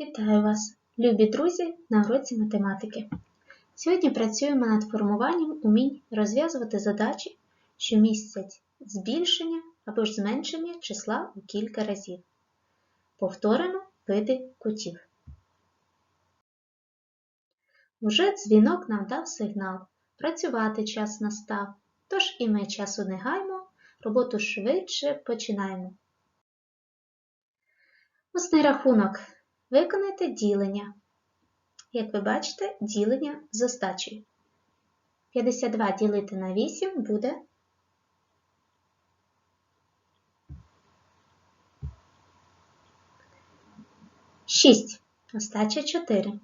Вітаю вас, любі друзі, на уроці математики. Сьогодні працюємо над формуванням умінь розв'язувати задачі, що містять збільшення або ж зменшення числа у кілька разів. Повторимо види кутів. Уже дзвінок нам дав сигнал. Працювати час настав. Тож і ми часу не гаймо, роботу швидше починаємо. Усний рахунок. Виконайте ділення. Як ви бачите, ділення з остачею. 52 ділити на 8 буде 6. Остача 4.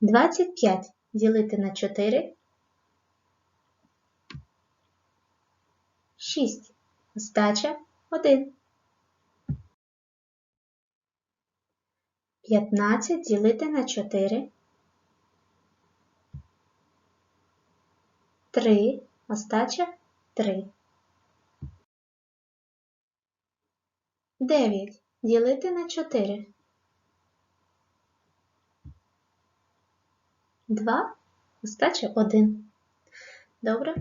25 ділити на 4 6. Остача 1. 15 ділити на 4. 3. Остача 3. 9 ділити на 4. 2. Остача 1. Добре.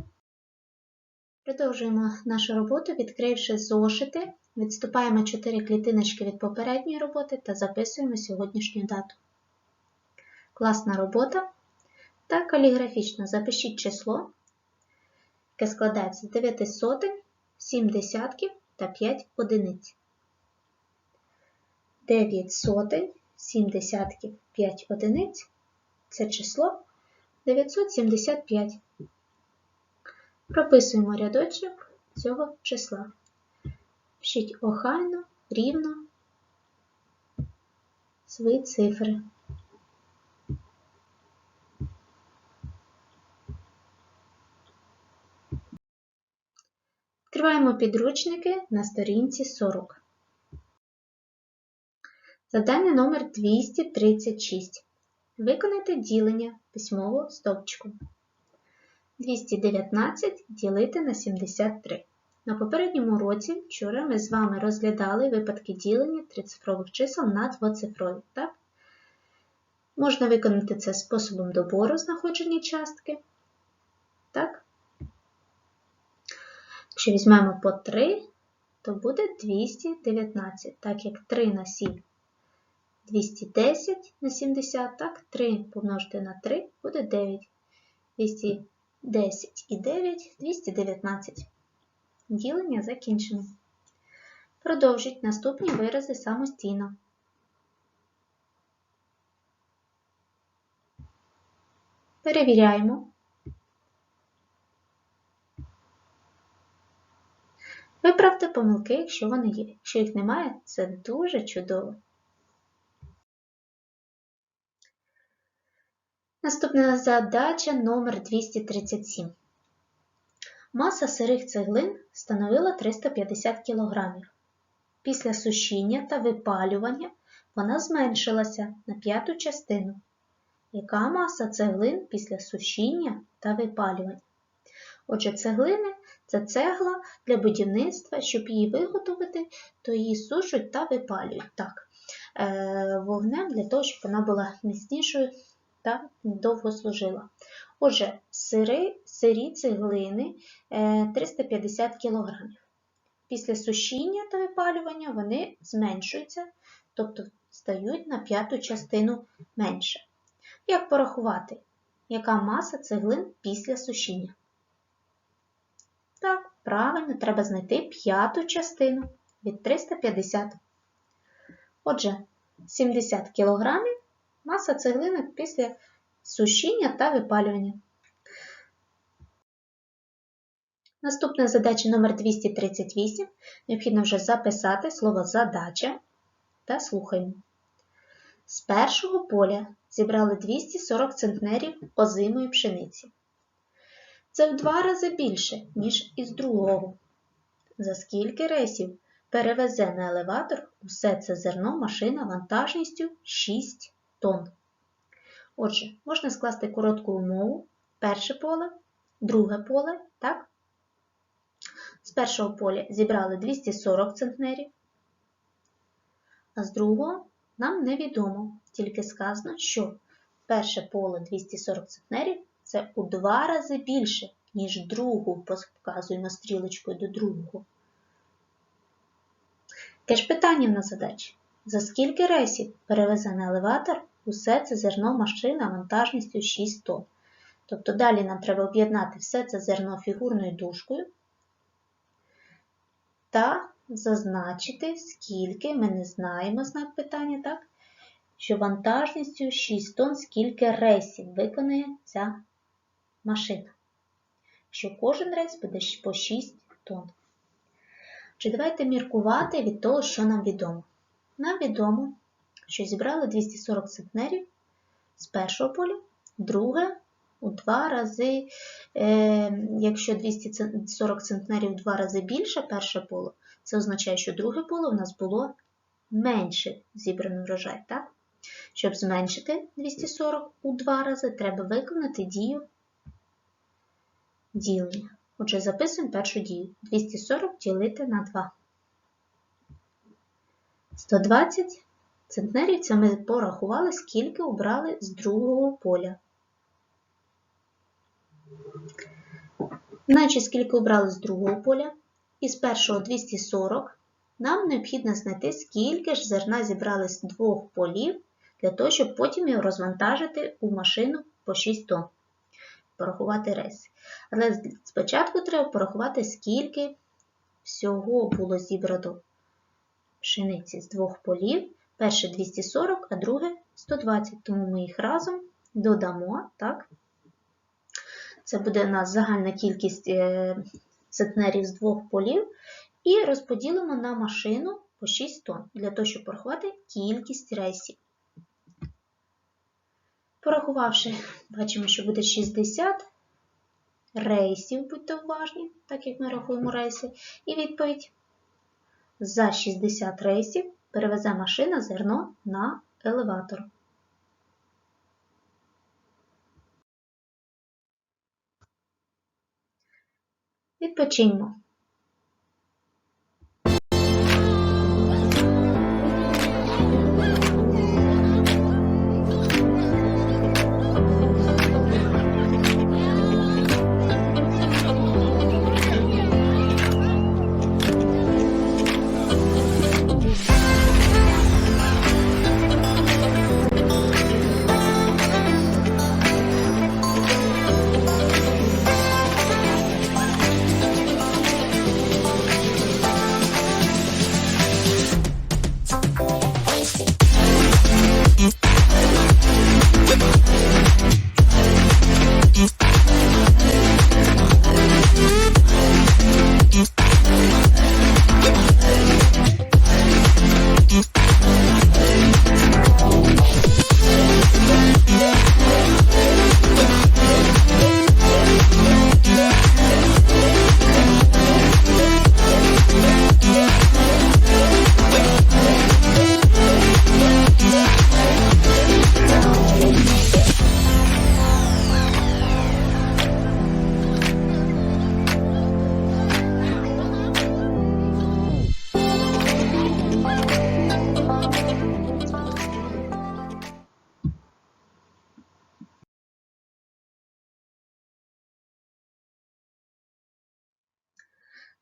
Продовжуємо нашу роботу, відкривши зошити. Відступаємо 4 клітиночки від попередньої роботи та записуємо сьогоднішню дату. Класна робота. Та каліграфічно запишіть число, яке складається з 9 сотень, 7 десятків та 5 одиниць. 9 сотень, 7 десятків, 5 одиниць це число 975. Прописуємо рядочок цього числа. Пишіть охайно, рівно свої цифри. Відкриваємо підручники на сторінці 40. Завдання номер 236. Виконайте ділення письмового стовпчику. 219 ділити на 73. На попередньому уроці вчора ми з вами розглядали випадки ділення трицифрових чисел на двоцифрові. Так? Можна виконати це способом добору знаходження частки. Так? Якщо візьмемо по 3, то буде 219, так як 3 на 7 210 на 70, так, 3 помножити на 3 буде 9. 210 і 9 219. Ділення закінчено. Продовжіть наступні вирази самостійно. Перевіряємо. Виправте помилки, якщо вони є. Якщо їх немає, це дуже чудово. Наступна задача номер 237. Маса сирих цеглин становила 350 кг. Після сушіння та випалювання вона зменшилася на п'яту частину. Яка маса цеглин після сушіння та випалювання? Отже, цеглини це цегла для будівництва, щоб її виготовити, то її сушать та випалюють так, е, вогнем для того, щоб вона була міцнішою та довго служила. Отже, сири, сирі цеглини 350 кг. Після сушіння та випалювання вони зменшуються, тобто стають на п'яту частину менше. Як порахувати, яка маса цеглин після сушіння? Так, правильно, треба знайти п'яту частину від 350. Отже, 70 кг маса цеглинок після сушіння та випалювання. Наступна задача номер 238. Необхідно вже записати слово задача та слухаємо. З першого поля зібрали 240 центнерів озимої пшениці. Це в два рази більше, ніж із другого. За скільки рейсів перевезе на елеватор усе це зерно машина вантажністю 6 тонн. Отже, можна скласти коротку умову. Перше поле, друге поле, так? З першого поля зібрали 240 центнерів. а з другого нам невідомо, тільки сказано, що перше поле 240 центнерів це у два рази більше, ніж другу, показуємо стрілочкою до другого. Таке ж питання на задачі. За скільки рейсів перевезе на елеватор усе це зерно машина вантажністю 6 тонн? Тобто далі нам треба об'єднати все це зерно фігурною дужкою та зазначити, скільки ми не знаємо знак питання, так? Що вантажністю 6 тонн, скільки рейсів виконує ця машина. Що кожен рейс буде по 6 тонн. Чи давайте міркувати від того, що нам відомо. Нам відомо, що зібрали 240 центнерів з першого поля, друге у два рази, е, якщо 240 центнерів у два рази більше перше поле, це означає, що друге поле у нас було менше зібраний врожай. так? Щоб зменшити 240 у два рази, треба виконати дію ділення. Отже, записуємо першу дію. 240 ділити на 2. 120 центнерів ми порахували, скільки обрали з другого поля. Значить, скільки обрали з другого поля, і з першого 240, нам необхідно знайти, скільки ж зерна зібрали з двох полів, для того, щоб потім його розвантажити у машину по 6 тонн. Порахувати рейс. Але спочатку треба порахувати, скільки всього було зібрано пшениці з двох полів. Перше 240, а друге 120, тому ми їх разом додамо. так? Це буде у нас загальна кількість центнерів з двох полів. І розподілимо на машину по 6 тонн, для того, щоб порахувати кількість рейсів. Порахувавши, бачимо, що буде 60 рейсів, будьте уважні, так як ми рахуємо рейси. І відповідь: за 60 рейсів перевезе машина зерно на елеватор. Відпочиньмо.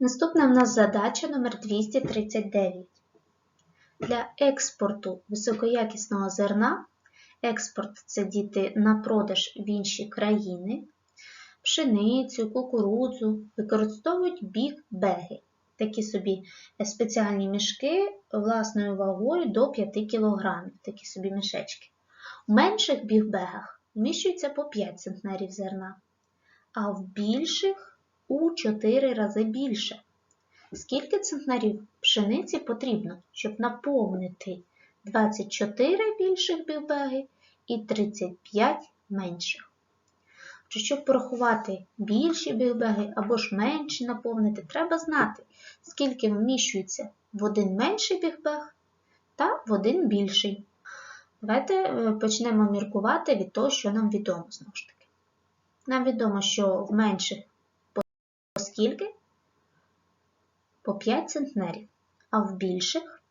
Наступна в нас задача номер 239. Для експорту високоякісного зерна, експорт це діти на продаж в інші країни, пшеницю, кукурудзу використовують біг-беги, такі собі спеціальні мішки власною вагою до 5 кг, такі собі мішечки. У менших біг-бегах вміщується по 5 центнерів зерна, а в більших у 4 рази більше. Скільки центнерів пшениці потрібно, щоб наповнити 24 більших бігбеги і 35 менших? Щоб порахувати більші бігбеги або ж менші наповнити, треба знати, скільки вміщується в один менший бігбег та в один більший. Давайте е, почнемо міркувати від того, що нам відомо знову ж таки. Нам відомо, що в менших скільки? По 5 центнерів, а в більших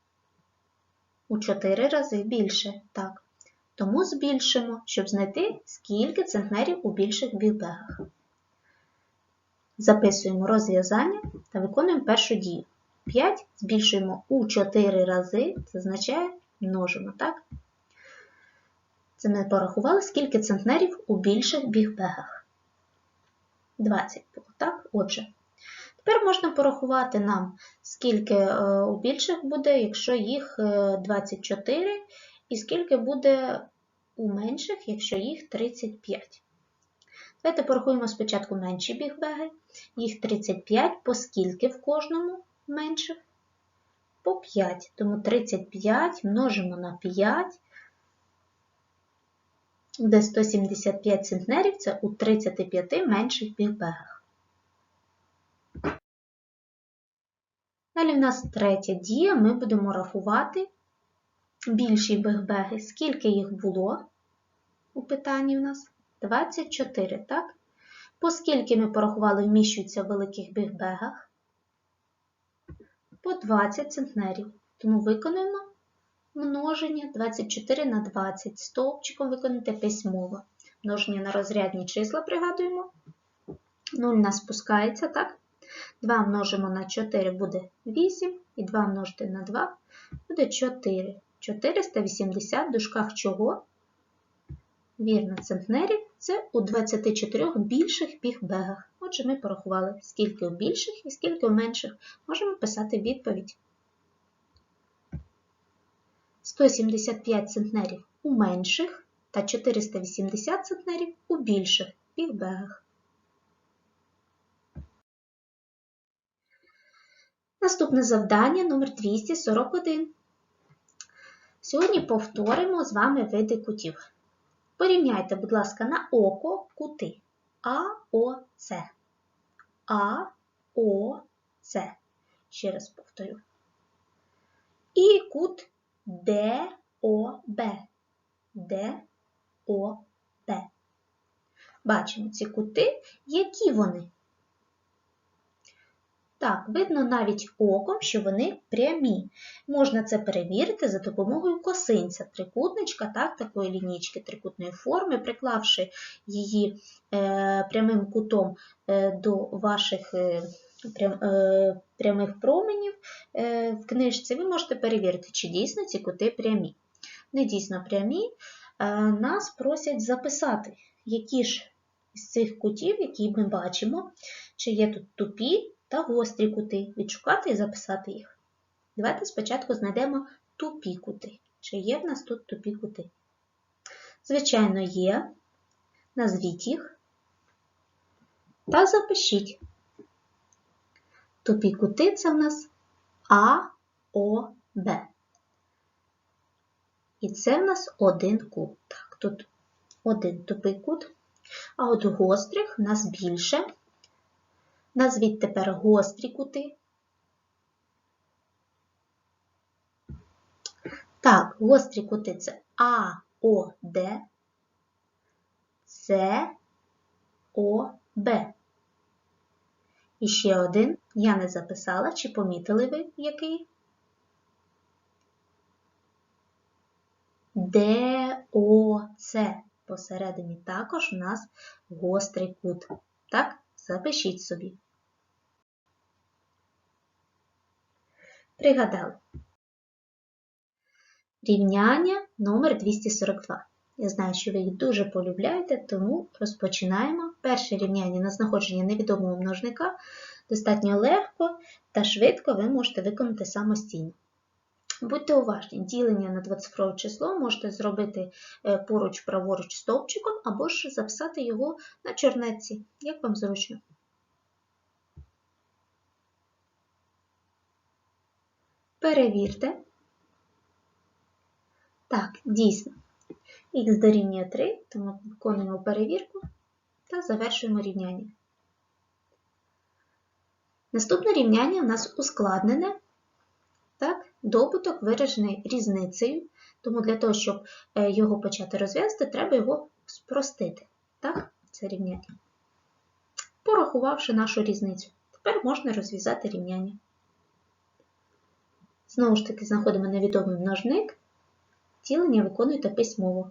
у 4 рази більше. Так. Тому збільшимо, щоб знайти, скільки центнерів у більших бігбегах. Записуємо розв'язання та виконуємо першу дію. 5 збільшуємо у 4 рази, це означає множимо, так? Це ми порахували, скільки центнерів у більших бігбегах. 20 було, так? Отже, тепер можна порахувати нам, скільки е, у більших буде, якщо їх 24, і скільки буде у менших, якщо їх 35. Давайте порахуємо спочатку менші бігбеги. Їх 35, по скільки в кожному менших? По 5. Тому 35 множимо на 5, де 175 центнерів це у 35 менших бігбегах. Далі в нас третя дія, ми будемо рахувати більші бігбеги. Скільки їх було у питанні в нас? 24, так? По скільки ми порахували, вміщуються в великих бігбегах? По 20 центнерів. Тому виконуємо множення 24 на 20. Стовпчиком виконати письмово. Множення на розрядні числа пригадуємо. 0 нас спускається, так? 2 множимо на 4 буде 8, і 2 множити на 2 буде 4. 480 в дужках чого? Вірно, центнерів це у 24 більших бігбегах. Отже, ми порахували, скільки у більших і скільки у менших. Можемо писати відповідь. 175 центнерів у менших та 480 центнерів у більших бігбегах. Наступне завдання номер 241. Сьогодні повторимо з вами види кутів. Порівняйте, будь ласка, на око кути АОЦ. АОЦ. Ще раз повторю. І кут ДОБ. ДОБ. Бачимо ці кути, які вони. Так, видно навіть оком, що вони прямі. Можна це перевірити за допомогою косинця, трикутничка, так, такої лінійки трикутної форми, приклавши її е, прямим кутом е, до ваших е, прямих променів е, в книжці, ви можете перевірити, чи дійсно ці кути прямі. Не дійсно прямі, е, нас просять записати, які ж з цих кутів, які ми бачимо, чи є тут тупі та гострі кути, відшукати і записати їх. Давайте спочатку знайдемо тупі кути. Чи є в нас тут тупі кути? Звичайно, є. Назвіть їх та запишіть. Тупі кути це в нас А, О, Б. І це в нас один кут. Так, тут один тупий кут. А от гострих в нас більше. Назвіть тепер гострі кути. Так, гострі кути це А, О, Д, С, О, Б. І ще один я не записала, чи помітили ви який? Д, О, С. Посередині також у нас гострий кут. Так? Запишіть собі. Пригадали. Рівняння номер 242. Я знаю, що ви їх дуже полюбляєте, тому розпочинаємо. Перше рівняння на знаходження невідомого множника достатньо легко та швидко ви можете виконати самостійно. Будьте уважні, ділення на 20 число можете зробити е, поруч праворуч стовпчиком або ж записати його на чорнеці, як вам зручно. Перевірте. Так, дійсно. Х дорівнює 3, тому виконуємо перевірку та завершуємо рівняння. Наступне рівняння у нас ускладнене. Так, Добуток виражений різницею, тому для того, щоб е, його почати розв'язати, треба його спростити. Так, це рівняння. Порахувавши нашу різницю, тепер можна розв'язати рівняння. Знову ж таки, знаходимо невідомий множник Ділення виконуйте письмово.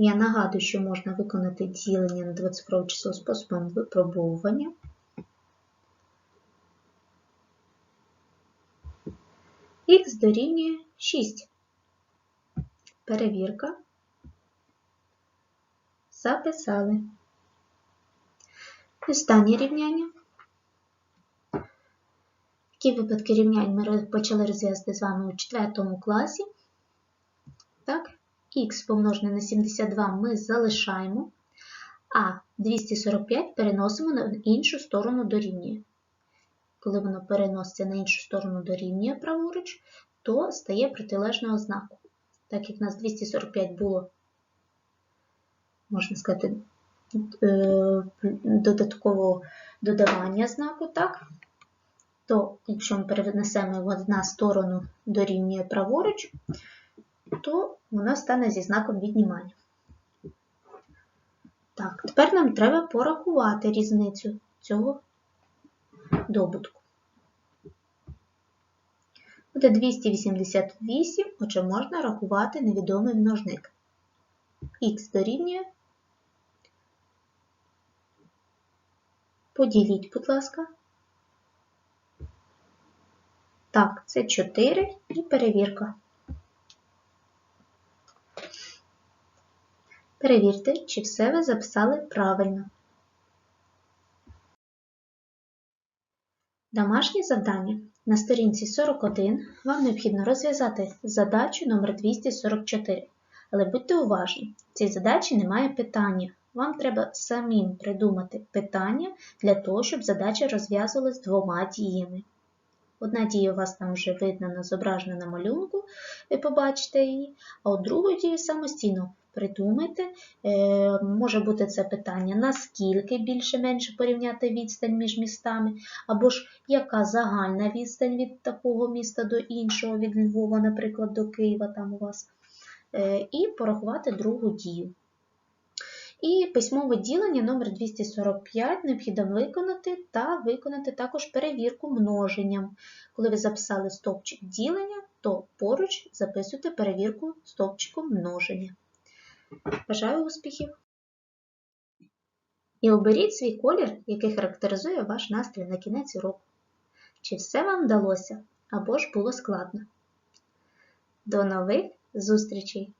Я нагадую, що можна виконати ділення на 20 число способом випробовування. Х дорівнює 6. Перевірка. Записали. Останнє рівняння. Такі випадки рівнянь ми почали розв'язати з вами у 4 класі. Так, х помножене на 72 ми залишаємо, а 245 переносимо на іншу сторону дорівнює. Коли воно переноситься на іншу сторону дорівнює праворуч, то стає протилежного знаку. Так як в нас 245 було, можна сказати, е, додаткового додавання знаку, так? то якщо ми перенесемо його на сторону дорівнює праворуч, то воно стане зі знаком віднімання. Так, тепер нам треба порахувати різницю цього добутку. Буде 288, отже, можна рахувати невідомий множник. Х дорівнює. Поділіть, будь ласка. Так, це 4 і перевірка. Перевірте, чи все ви записали правильно. Домашнє завдання. На сторінці 41 вам необхідно розв'язати задачу номер 244. Але будьте уважні, в цій задачі немає питання. Вам треба самим придумати питання для того, щоб задача розв'язувалась двома діями. Одна дія у вас там вже видно зображена на малюнку, ви побачите її, а от другу дію самостійно придумайте. Е, може бути це питання, наскільки більше-менше порівняти відстань між містами, або ж яка загальна відстань від такого міста до іншого, від Львова, наприклад, до Києва там у вас, е, і порахувати другу дію. І письмове ділення номер 245 необхідно виконати та виконати також перевірку множенням. Коли ви записали стовпчик ділення, то поруч записуйте перевірку стовпчиком множення. Бажаю успіхів! І оберіть свій колір, який характеризує ваш настрій на кінець уроку. Чи все вам вдалося або ж було складно? До нових зустрічей!